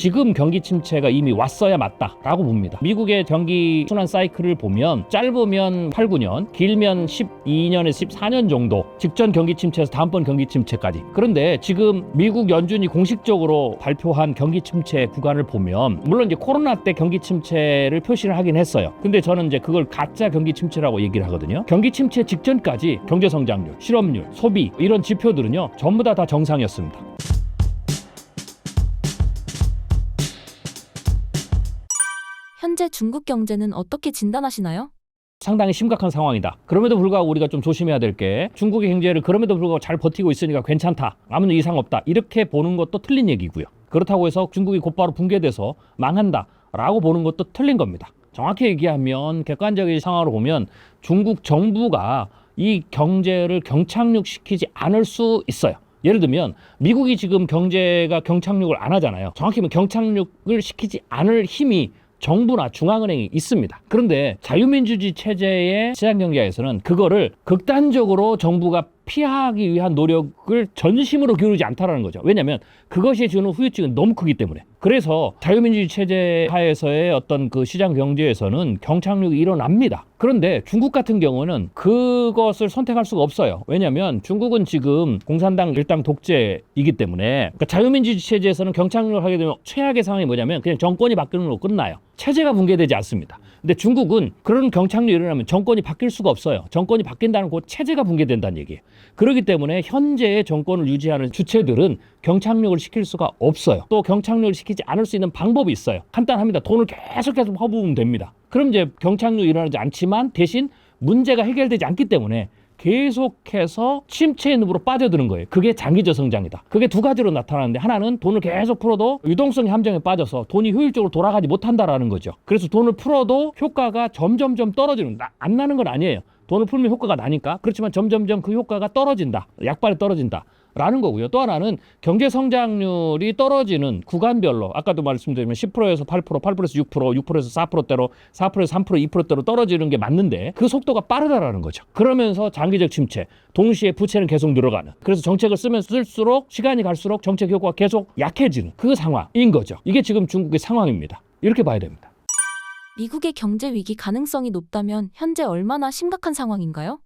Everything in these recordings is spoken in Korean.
지금 경기 침체가 이미 왔어야 맞다라고 봅니다. 미국의 경기 순환 사이클을 보면 짧으면 8, 9년, 길면 12년에서 14년 정도 직전 경기 침체에서 다음번 경기 침체까지. 그런데 지금 미국 연준이 공식적으로 발표한 경기 침체 구간을 보면 물론 이제 코로나 때 경기 침체를 표시를 하긴 했어요. 근데 저는 이제 그걸 가짜 경기 침체라고 얘기를 하거든요. 경기 침체 직전까지 경제 성장률, 실업률, 소비 이런 지표들은요 전부 다 다 정상이었습니다. 현재 중국 경제는 어떻게 진단하시나요? 상당히 심각한 상황이다. 그럼에도 불구하고 우리가 좀 조심해야 될 게 중국의 경제를 그럼에도 불구하고 잘 버티고 있으니까 괜찮다. 아무런 이상 없다. 이렇게 보는 것도 틀린 얘기고요. 그렇다고 해서 중국이 곧바로 붕괴돼서 망한다. 라고 보는 것도 틀린 겁니다. 정확히 얘기하면 객관적인 상황으로 보면 중국 정부가 이 경제를 경착륙시키지 않을 수 있어요. 예를 들면 미국이 지금 경제가 경착륙을 안 하잖아요. 정확히 면 경착륙을 시키지 않을 힘이 정부나 중앙은행이 있습니다. 그런데 자유민주주의 체제의 시장경제에서는 그거를 극단적으로 정부가 피하기 위한 노력을 전심으로 기울이지 않다라는 거죠. 왜냐하면 그것이 주는 후유증은 너무 크기 때문에. 그래서 자유민주주의 체제 하에서의 어떤 그 시장 경제에서는 경착륙이 일어납니다. 그런데 중국 같은 경우는 그것을 선택할 수가 없어요. 왜냐하면 중국은 지금 공산당 일당 독재이기 때문에 그러니까 자유민주주의 체제에서는 경착륙을 하게 되면 최악의 상황이 뭐냐면 그냥 정권이 바뀌는 걸로 끝나요. 체제가 붕괴되지 않습니다. 근데 중국은 그런 경착륙이 일어나면 정권이 바뀔 수가 없어요. 정권이 바뀐다는 곧 체제가 붕괴된다는 얘기예요. 그렇기 때문에 현재의 정권을 유지하는 주체들은 경착륙을 시킬 수가 없어요. 또 경착륙을 시키지 않을 수 있는 방법이 있어요. 간단합니다. 돈을 계속해서 퍼부으면 됩니다. 그럼 이제 경착륙이 일어나지 않지만 대신 문제가 해결되지 않기 때문에 계속해서 침체의 늪으로 빠져드는 거예요. 그게 장기적 성장이다. 그게 두 가지로 나타나는데 하나는 돈을 계속 풀어도 유동성이 함정에 빠져서 돈이 효율적으로 돌아가지 못한다라는 거죠. 그래서 돈을 풀어도 효과가 점점점 떨어지는 나- 안 나는 건 아니에요. 돈을 풀면 효과가 나니까 그렇지만 점점점 그 효과가 떨어진다. 약발이 떨어진다. 라는 거고요. 또 하나는 경제 성장률이 떨어지는 구간별로 아까도 말씀드리면 10%에서 8%, 8%에서 6%, 6%에서 4%대로 4%에서 3%, 2%대로 떨어지는 게 맞는데 그 속도가 빠르다라는 거죠. 그러면서 장기적 침체, 동시에 부채는 계속 늘어가는. 그래서 정책을 쓰면 쓸수록 시간이 갈수록 정책 효과가 계속 약해지는 그 상황인 거죠. 이게 지금 중국의 상황입니다. 이렇게 봐야 됩니다. 미국의 경제 위기 가능성이 높다면 현재 얼마나 심각한 상황인가요?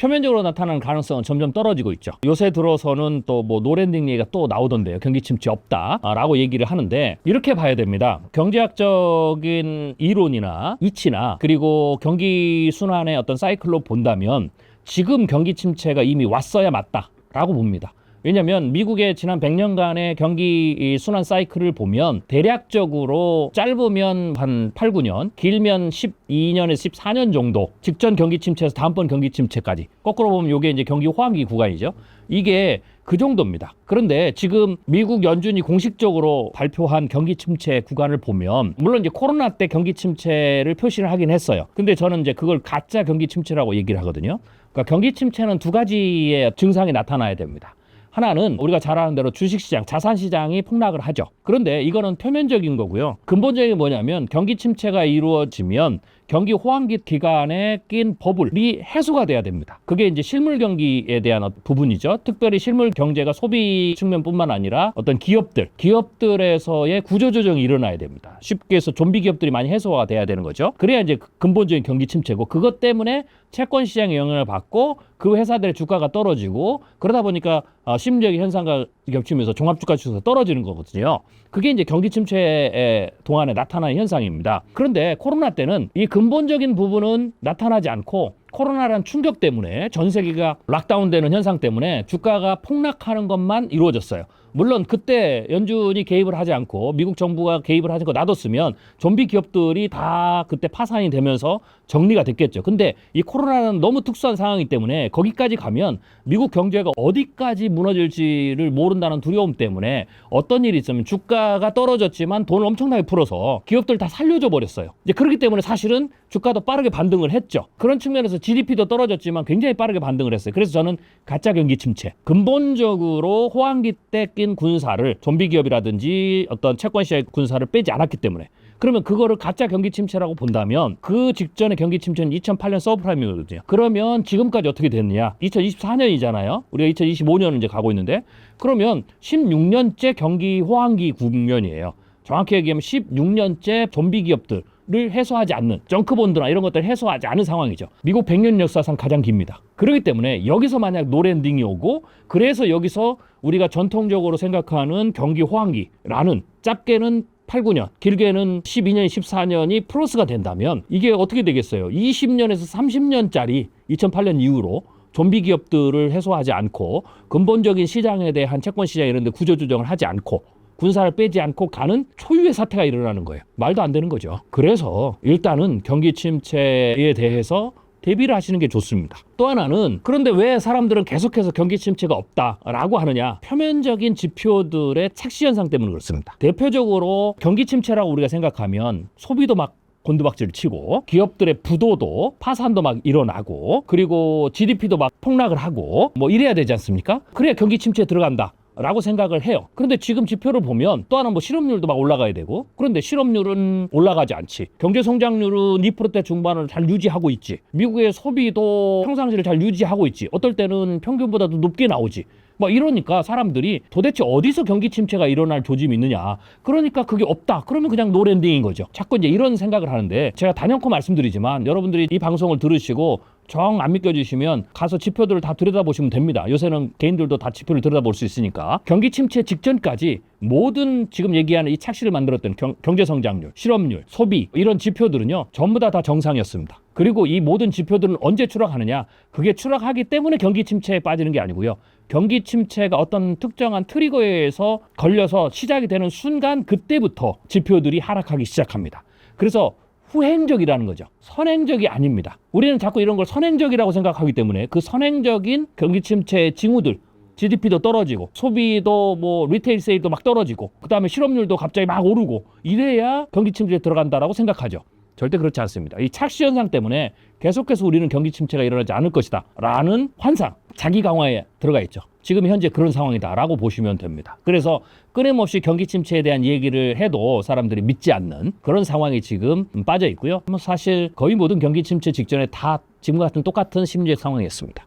표면적으로 나타나는 가능성은 점점 떨어지고 있죠. 요새 들어서는 또 뭐 노랜딩 얘기가 또 나오던데요. 경기 침체 없다라고 얘기를 하는데 이렇게 봐야 됩니다. 경제학적인 이론이나 이치나 그리고 경기 순환의 어떤 사이클로 본다면 지금 경기 침체가 이미 왔어야 맞다라고 봅니다. 왜냐하면 미국의 지난 100년간의 경기 이 순환 사이클을 보면 대략적으로 짧으면 한 8, 9년, 길면 12년에서 14년 정도 직전 경기 침체에서 다음번 경기 침체까지 거꾸로 보면 이게 이제 경기 호황기 구간이죠. 이게 그 정도입니다. 그런데 지금 미국 연준이 공식적으로 발표한 경기 침체 구간을 보면 물론 이제 코로나 때 경기 침체를 표시를 하긴 했어요. 근데 저는 이제 그걸 가짜 경기 침체라고 얘기를 하거든요. 그러니까 경기 침체는 두 가지의 증상이 나타나야 됩니다. 하나는 우리가 잘 아는 대로 주식시장, 자산시장이 폭락을 하죠. 그런데 이거는 표면적인 거고요. 근본적인 게 뭐냐면 경기 침체가 이루어지면 경기 호황기 기간에 낀 버블이 해소가 돼야 됩니다. 그게 이제 실물 경기에 대한 어- 부분이죠. 특별히 실물 경제가 소비 측면뿐만 아니라 어떤 기업들, 기업들에서의 구조조정이 일어나야 됩니다. 쉽게 해서 좀비 기업들이 많이 해소가 돼야 되는 거죠. 그래야 이제 그 근본적인 경기 침체고 그것 때문에 채권 시장에 영향을 받고 그 회사들의 주가가 떨어지고 그러다 보니까 어, 심리적인 현상과 겹치면서 종합주가 지수가 떨어지는 거거든요. 그게 이제 경기 침체의 동안에 나타나는 현상입니다. 그런데 코로나 때는 이 근본적인 부분은 나타나지 않고 코로나라는 충격 때문에 전 세계가 락다운되는 현상 때문에 주가가 폭락하는 것만 이루어졌어요. 물론 그때 연준이 개입을 하지 않고 미국 정부가 개입을 하지 않고 놔뒀으면 좀비 기업들이 다 그때 파산이 되면서 정리가 됐겠죠. 근데 이 코로나는 너무 특수한 상황이기 때문에 거기까지 가면 미국 경제가 어디까지 무너질지를 모른다는 두려움 때문에 어떤 일이 있으면 주가가 떨어졌지만 돈을 엄청나게 풀어서 기업들 다 살려줘 버렸어요. 이제 그렇기 때문에 사실은 주가도 빠르게 반등을 했죠. 그런 측면에서 GDP도 떨어졌지만 굉장히 빠르게 반등을 했어요. 그래서 저는 가짜 경기 침체. 근본적으로 호황기 때 낀 군사를 좀비 기업이라든지 어떤 채권 시장의 군사를 빼지 않았기 때문에 그러면 그거를 가짜 경기 침체라고 본다면 그 직전의 경기 침체는 2008년 서브프라임이거든요. 그러면 지금까지 어떻게 됐느냐? 2024년이잖아요. 우리가 2025년을 이제 가고 있는데 그러면 16년째 경기 호황기 국면이에요. 정확히 얘기하면 16년째 좀비 기업들 을 해소하지 않는 정크본드나 이런 것들을 해소하지 않은 상황이죠. 미국 100년 역사상 가장 깁니다. 그렇기 때문에 여기서 만약 노랜딩이 오고 그래서 여기서 우리가 전통적으로 생각하는 경기 호황기라는 짧게는 8, 9년, 길게는 12년, 14년이 플러스가 된다면 이게 어떻게 되겠어요? 20년에서 30년짜리 2008년 이후로 좀비 기업들을 해소하지 않고 근본적인 시장에 대한 채권 시장 이런 데 구조 조정을 하지 않고 군사를 빼지 않고 가는 초유의 사태가 일어나는 거예요. 말도 안 되는 거죠. 그래서 일단은 경기 침체에 대해서 대비를 하시는 게 좋습니다. 또 하나는 그런데 왜 사람들은 계속해서 경기 침체가 없다라고 하느냐? 표면적인 지표들의 착시 현상 때문에 그렇습니다. 대표적으로 경기 침체라고 우리가 생각하면 소비도 막 곤두박질 치고 기업들의 부도도 파산도 막 일어나고 그리고 GDP도 막 폭락을 하고 뭐 이래야 되지 않습니까? 그래야 경기 침체에 들어간다. 라고 생각을 해요. 그런데 지금 지표를 보면 또 하나 뭐 실업률도 막 올라가야 되고 그런데 실업률은 올라가지 않지. 경제 성장률은 2%대 중반을 잘 유지하고 있지. 미국의 소비도 평상시를 잘 유지하고 있지. 어떨 때는 평균보다도 높게 나오지. 뭐 이러니까 사람들이 도대체 어디서 경기 침체가 일어날 조짐이 있느냐. 그러니까 그게 없다. 그러면 그냥 노랜딩인 거죠. 자꾸 이제 이런 생각을 하는데 제가 단연코 말씀드리지만 여러분들이 이 방송을 들으시고 정 안 믿겨지시면 가서 지표들을 다 들여다보시면 됩니다. 요새는 개인들도 다 지표를 들여다볼 수 있으니까 경기 침체 직전까지 모든 지금 얘기하는 이 착시를 만들었던 경, 경제 성장률, 실업률, 소비 이런 지표들은요 전부 다 다 정상이었습니다. 그리고 이 모든 지표들은 언제 추락하느냐? 그게 추락하기 때문에 경기 침체에 빠지는 게 아니고요. 경기 침체가 어떤 특정한 트리거에 의해서 걸려서 시작이 되는 순간 그때부터 지표들이 하락하기 시작합니다. 그래서 후행적이라는 거죠. 선행적이 아닙니다. 우리는 자꾸 이런 걸 선행적이라고 생각하기 때문에 그 선행적인 경기 침체의 징후들 GDP도 떨어지고 소비도 뭐 리테일 세일도 막 떨어지고 그다음에 실업률도 갑자기 막 오르고 이래야 경기 침체에 들어간다라고 생각하죠. 절대 그렇지 않습니다. 이 착시 현상 때문에 계속해서 우리는 경기 침체가 일어나지 않을 것이다 라는 환상, 자기 강화에 들어가 있죠. 지금 현재 그런 상황이다라고 보시면 됩니다. 그래서 끊임없이 경기 침체에 대한 얘기를 해도 사람들이 믿지 않는 그런 상황이 지금 빠져 있고요. 뭐 사실 거의 모든 경기 침체 직전에 다 지금 같은 똑같은 심리적 상황이었습니다.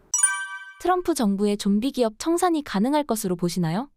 트럼프 정부의 좀비 기업 청산이 가능할 것으로 보시나요?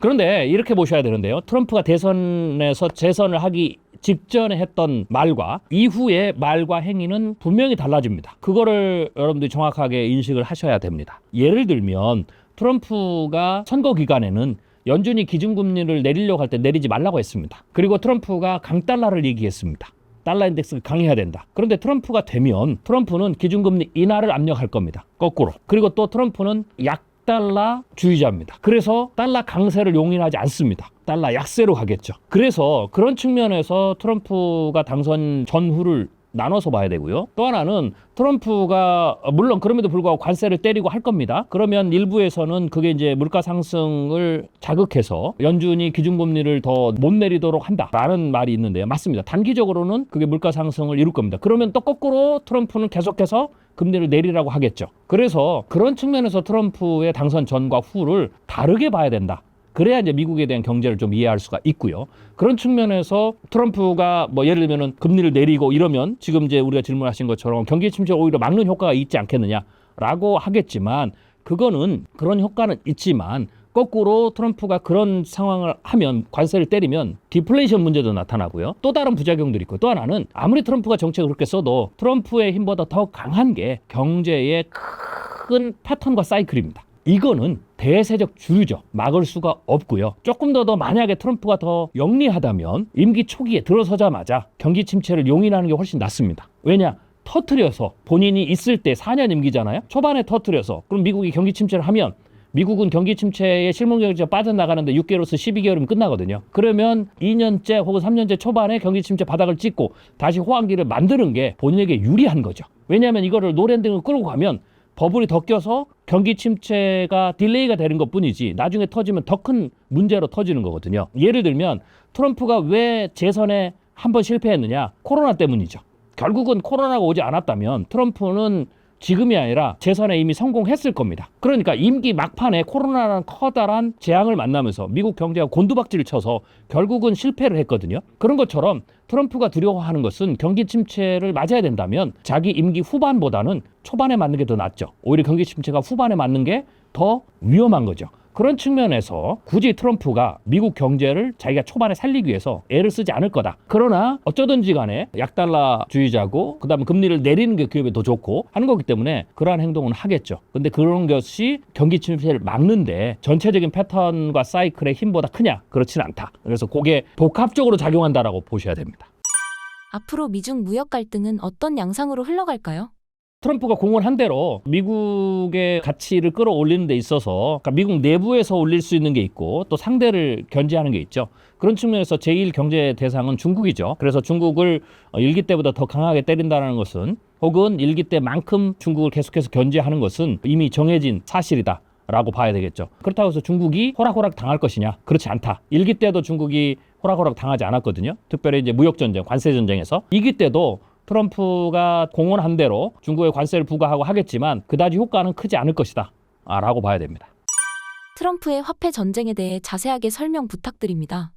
그런데 이렇게 보셔야 되는데요. 트럼프가 대선에서 재선을 하기 직전에 했던 말과 이후의 말과 행위는 분명히 달라집니다. 그거를 여러분들이 정확하게 인식을 하셔야 됩니다. 예를 들면 트럼프가 선거 기간에는 연준이 기준금리를 내리려고 할 때 내리지 말라고 했습니다. 그리고 트럼프가 강달러를 얘기했습니다. 달러 인덱스가 강해야 된다. 그런데 트럼프가 되면 트럼프는 기준금리 인하를 압력할 겁니다. 거꾸로. 그리고 또 트럼프는 약 달러 주의자입니다. 그래서 달러 강세를 용인하지 않습니다. 달러 약세로 가겠죠. 그래서 그런 측면에서 트럼프가 당선 전후를 나눠서 봐야 되고요. 또 하나는 트럼프가 물론 그럼에도 불구하고 관세를 때리고 할 겁니다. 그러면 일부에서는 그게 이제 물가 상승을 자극해서 연준이 기준금리를 더 못 내리도록 한다라는 말이 있는데요. 맞습니다. 단기적으로는 그게 물가 상승을 이룰 겁니다. 그러면 또 거꾸로 트럼프는 계속해서 금리를 내리라고 하겠죠. 그래서 그런 측면에서 트럼프의 당선 전과 후를 다르게 봐야 된다. 그래야 이제 미국에 대한 경제를 좀 이해할 수가 있고요. 그런 측면에서 트럼프가 뭐 예를 들면은 금리를 내리고 이러면 지금 이제 우리가 질문하신 것처럼 경기 침체 오히려 막는 효과가 있지 않겠느냐라고 하겠지만 그거는 그런 효과는 있지만 거꾸로 트럼프가 그런 상황을 하면 관세를 때리면 디플레이션 문제도 나타나고요. 또 다른 부작용들이 있고 또 하나는 아무리 트럼프가 정책을 그렇게 써도 트럼프의 힘보다 더 강한 게 경제의 큰 패턴과 사이클입니다. 이거는 대세적 주류죠. 막을 수가 없고요. 조금 더 더 만약에 트럼프가 더 영리하다면 임기 초기에 들어서자마자 경기 침체를 용인하는 게 훨씬 낫습니다. 왜냐? 터트려서 본인이 있을 때 4년 임기잖아요. 초반에 터트려서 그럼 미국이 경기 침체를 하면 미국은 경기 침체에 실물 경제가 빠져나가는데 6개월에서 12개월이면 끝나거든요. 그러면 2년째 혹은 3년째 초반에 경기 침체 바닥을 찍고 다시 호황기를 만드는 게 본인에게 유리한 거죠. 왜냐하면 이거를 노랜딩을 끌고 가면 버블이 더 껴서 경기 침체가 딜레이가 되는 것 뿐이지 나중에 터지면 더 큰 문제로 터지는 거거든요. 예를 들면 트럼프가 왜 재선에 한 번 실패했느냐? 코로나 때문이죠. 결국은 코로나가 오지 않았다면 트럼프는 지금이 아니라 재선에 이미 성공했을 겁니다. 그러니까 임기 막판에 코로나라는 커다란 재앙을 만나면서 미국 경제가 곤두박질을 쳐서 결국은 실패를 했거든요. 그런 것처럼 트럼프가 두려워하는 것은 경기 침체를 맞아야 된다면 자기 임기 후반보다는 초반에 맞는 게 더 낫죠. 오히려 경기 침체가 후반에 맞는 게 더 위험한 거죠. 그런 측면에서 굳이 트럼프가 미국 경제를 자기가 초반에 살리기 위해서 애를 쓰지 않을 거다. 그러나 어쩌든지 간에 약달러주의자고 그다음에 금리를 내리는 게 기업에 더 좋고 하는 거기 때문에 그러한 행동은 하겠죠. 근데 그런 것이 경기 침체를 막는데 전체적인 패턴과 사이클의 힘보다 크냐? 그렇지는 않다. 그래서 그게 복합적으로 작용한다라고 보셔야 됩니다. 앞으로 미중 무역 갈등은 어떤 양상으로 흘러갈까요? 트럼프가 공언한 대로 미국의 가치를 끌어올리는 데 있어서 그러니까 미국 내부에서 올릴 수 있는 게 있고 또 상대를 견제하는 게 있죠. 그런 측면에서 제1 경제 대상은 중국이죠. 그래서 중국을 어, 일기 때보다 더 강하게 때린다는 것은 혹은 일기 때만큼 중국을 계속해서 견제하는 것은 이미 정해진 사실이다. 라고 봐야 되겠죠. 그렇다고 해서 중국이 호락호락 당할 것이냐? 그렇지 않다. 일기 때도 중국이 호락호락 당하지 않았거든요. 특별히 이제 무역 전쟁, 관세 전쟁에서 이기 때도 트럼프가 공언한 대로 중국에 관세를 부과하고 하겠지만 그다지 효과는 크지 않을 것이다. 아, 라고 봐야 됩니다. 트럼프의 화폐 전쟁에 대해 자세하게 설명 부탁드립니다.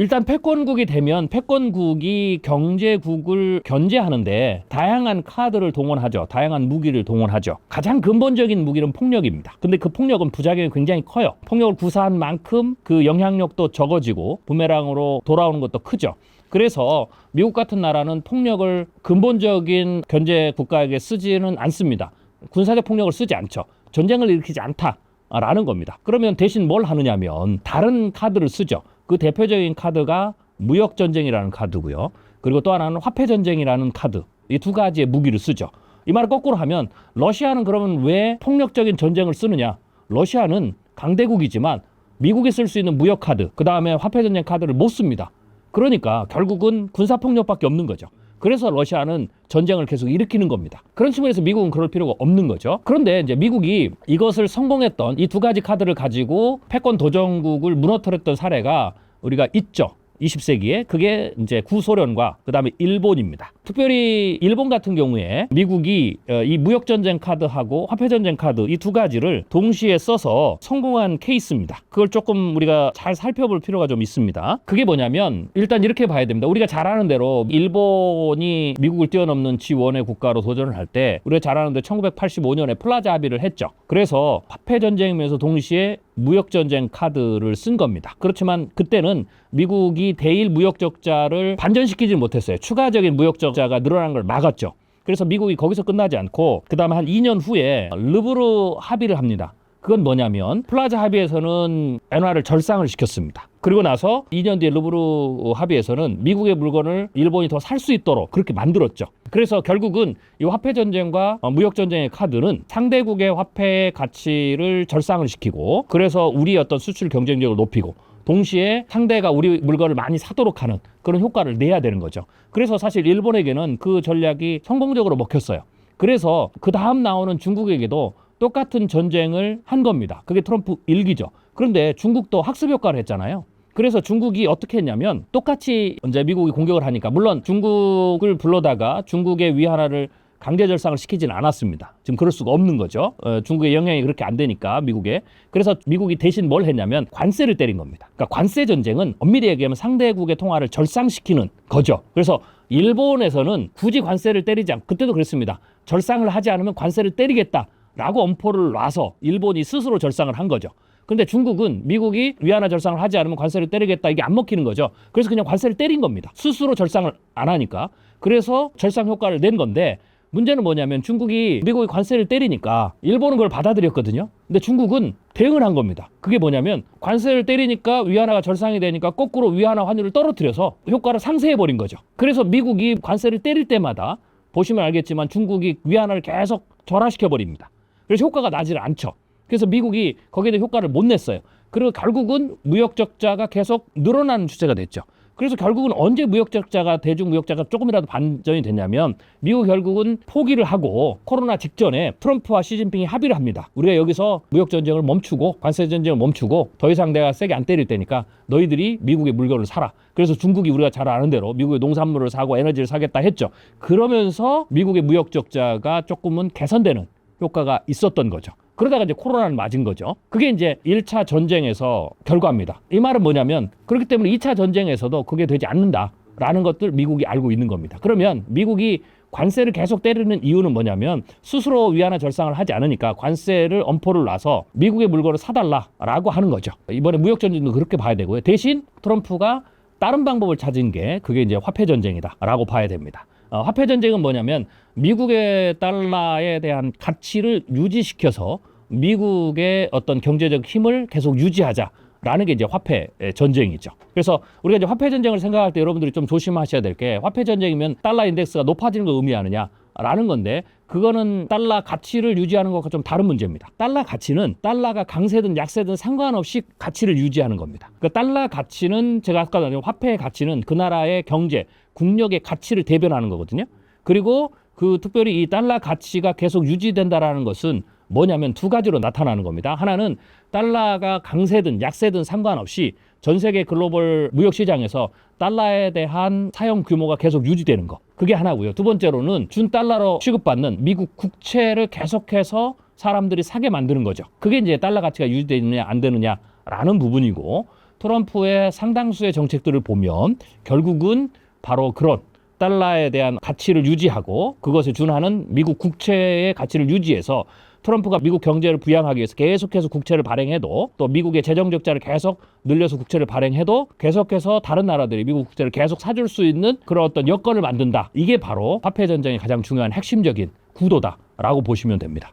일단 패권국이 되면 패권국이 경제국을 견제하는데 다양한 카드를 동원하죠. 다양한 무기를 동원하죠. 가장 근본적인 무기는 폭력입니다. 근데 그 폭력은 부작용이 굉장히 커요. 폭력을 구사한 만큼 그 영향력도 적어지고 부메랑으로 돌아오는 것도 크죠. 그래서 미국 같은 나라는 폭력을 근본적인 견제 국가에게 쓰지는 않습니다. 군사적 폭력을 쓰지 않죠. 전쟁을 일으키지 않다라는 겁니다. 그러면 대신 뭘 하느냐면 다른 카드를 쓰죠. 그 대표적인 카드가 무역 전쟁이라는 카드고요. 그리고 또 하나는 화폐 전쟁이라는 카드. 이 두 가지의 무기를 쓰죠. 이 말을 거꾸로 하면 러시아는 그러면 왜 폭력적인 전쟁을 쓰느냐? 러시아는 강대국이지만 미국이 쓸 수 있는 무역 카드, 그 다음에 화폐 전쟁 카드를 못 씁니다. 그러니까 결국은 군사 폭력밖에 없는 거죠. 그래서 러시아는 전쟁을 계속 일으키는 겁니다. 그런 측면에서 미국은 그럴 필요가 없는 거죠. 그런데 이제 미국이 이것을 성공했던 이 두 가지 카드를 가지고 패권 도전국을 무너뜨렸던 사례가 우리가 있죠. 20세기에 그게 이제 구소련과 그다음에 일본입니다. 특별히 일본 같은 경우에 미국이 어, 이 무역 전쟁 카드하고 화폐 전쟁 카드 이 두 가지를 동시에 써서 성공한 케이스입니다. 그걸 조금 우리가 잘 살펴볼 필요가 좀 있습니다. 그게 뭐냐면 일단 이렇게 봐야 됩니다. 우리가 잘 아는 대로 일본이 미국을 뛰어넘는 G1의 국가로 도전을 할 때 우리가 잘 아는데 1985년에 플라자 합의를 했죠. 그래서 화폐 전쟁이면서 동시에 무역 전쟁 카드를 쓴 겁니다. 그렇지만 그때는 미국이 대일 무역 적자를 반전시키지 못했어요. 추가적인 무역 적자가 늘어난 걸 막았죠. 그래서 미국이 거기서 끝나지 않고 그다음에 한 2년 후에 르브르 합의를 합니다. 그건 뭐냐면 플라자 합의에서는 엔화를 절상을 시켰습니다. 그리고 나서 2년 뒤에 르브르 합의에서는 미국의 물건을 일본이 더 살 수 있도록 그렇게 만들었죠. 그래서 결국은 이 화폐 전쟁과 어, 무역 전쟁의 카드는 상대국의 화폐의 가치를 절상을 시키고 그래서 우리 어떤 수출 경쟁력을 높이고 동시에 상대가 우리 물건을 많이 사도록 하는 그런 효과를 내야 되는 거죠. 그래서 사실 일본에게는 그 전략이 성공적으로 먹혔어요. 그래서 그 다음 나오는 중국에게도 똑같은 전쟁을 한 겁니다. 그게 트럼프 일기죠. 그런데 중국도 학습 효과를 했잖아요. 그래서 중국이 어떻게 했냐면 똑같이 이제 미국이 공격을 하니까 물론 중국을 불러다가 중국의 위안화를 강제 절상을 시키지는 않았습니다. 지금 그럴 수가 없는 거죠. 어, 중국의 영향이 그렇게 안 되니까 미국에. 그래서 미국이 대신 뭘 했냐면 관세를 때린 겁니다. 그러니까 관세 전쟁은 엄밀히 얘기하면 상대국의 통화를 절상시키는 거죠. 그래서 일본에서는 굳이 관세를 때리지 않고 그때도 그랬습니다. 절상을 하지 않으면 관세를 때리겠다라고 엄포를 놔서 일본이 스스로 절상을 한 거죠. 근데 중국은 미국이 위안화 절상을 하지 않으면 관세를 때리겠다 이게 안 먹히는 거죠. 그래서 그냥 관세를 때린 겁니다. 스스로 절상을 안 하니까. 그래서 절상 효과를 낸 건데 문제는 뭐냐면 중국이 미국이 관세를 때리니까 일본은 그걸 받아들였거든요. 근데 중국은 대응을 한 겁니다. 그게 뭐냐면 관세를 때리니까 위안화가 절상이 되니까 거꾸로 위안화 환율을 떨어뜨려서 효과를 상쇄해 버린 거죠. 그래서 미국이 관세를 때릴 때마다 보시면 알겠지만 중국이 위안화를 계속 절하시켜 버립니다. 그래서 효과가 나지를 않죠. 그래서 미국이 거기에 대해 효과를 못 냈어요. 그리고 결국은 무역 적자가 계속 늘어나는 추세가 됐죠. 그래서 결국은 언제 무역 적자가 대중 무역 적자가 조금이라도 반전이 됐냐면 미국 결국은 포기를 하고 코로나 직전에 트럼프와 시진핑이 합의를 합니다. 우리가 여기서 무역 전쟁을 멈추고 관세 전쟁을 멈추고 더 이상 내가 세게 안 때릴 테니까 너희들이 미국의 물건을 사라. 그래서 중국이 우리가 잘 아는 대로 미국의 농산물을 사고 에너지를 사겠다 했죠. 그러면서 미국의 무역 적자가 조금은 개선되는 효과가 있었던 거죠. 그러다가 이제 코로나를 맞은 거죠. 그게 이제 1차 전쟁에서 결과입니다. 이 말은 뭐냐면 그렇기 때문에 2차 전쟁에서도 그게 되지 않는다. 라는 것들 미국이 알고 있는 겁니다. 그러면 미국이 관세를 계속 때리는 이유는 뭐냐면 스스로 위안화 절상을 하지 않으니까 관세를 엄포를 놔서 미국의 물건을 사달라라고 하는 거죠. 이번에 무역 전쟁도 그렇게 봐야 되고요. 대신 트럼프가 다른 방법을 찾은 게 그게 이제 화폐 전쟁이다라고 봐야 됩니다. 어, 화폐 전쟁은 뭐냐면 미국의 달러에 대한 가치를 유지시켜서 미국의 어떤 경제적 힘을 계속 유지하자. 라는 게 이제 화폐 전쟁이죠. 그래서 우리가 이제 화폐 전쟁을 생각할 때 여러분들이 좀 조심하셔야 될 게 화폐 전쟁이면 달러 인덱스가 높아지는 걸 의미하느냐 라는 건데 그거는 달러 가치를 유지하는 것과 좀 다른 문제입니다. 달러 가치는 달러가 강세든 약세든 상관없이 가치를 유지하는 겁니다. 그 달러 가치는 제가 아까 말한 화폐의 가치는 그 나라의 경제, 국력의 가치를 대변하는 거거든요. 그리고 그 특별히 이 달러 가치가 계속 유지된다라는 것은 뭐냐면 두 가지로 나타나는 겁니다. 하나는 달러가 강세든 약세든 상관없이 전 세계 글로벌 무역 시장에서 달러에 대한 사용 규모가 계속 유지되는 거. 그게 하나고요. 두 번째로는 준 달러로 취급받는 미국 국채를 계속해서 사람들이 사게 만드는 거죠. 그게 이제 달러 가치가 유지되느냐 안 되느냐라는 부분이고 트럼프의 상당수의 정책들을 보면 결국은 바로 그런 달러에 대한 가치를 유지하고 그것에 준하는 미국 국채의 가치를 유지해서 트럼프가 미국 경제를 부양하기 위해서 계속해서 국채를 발행해도 또 미국의 재정 적자를 계속 늘려서 국채를 발행해도 계속해서 다른 나라들이 미국 국채를 계속 사줄 수 있는 그런 어떤 여건을 만든다. 이게 바로 화폐 전쟁의 가장 중요한 핵심적인 구도다라고 보시면 됩니다.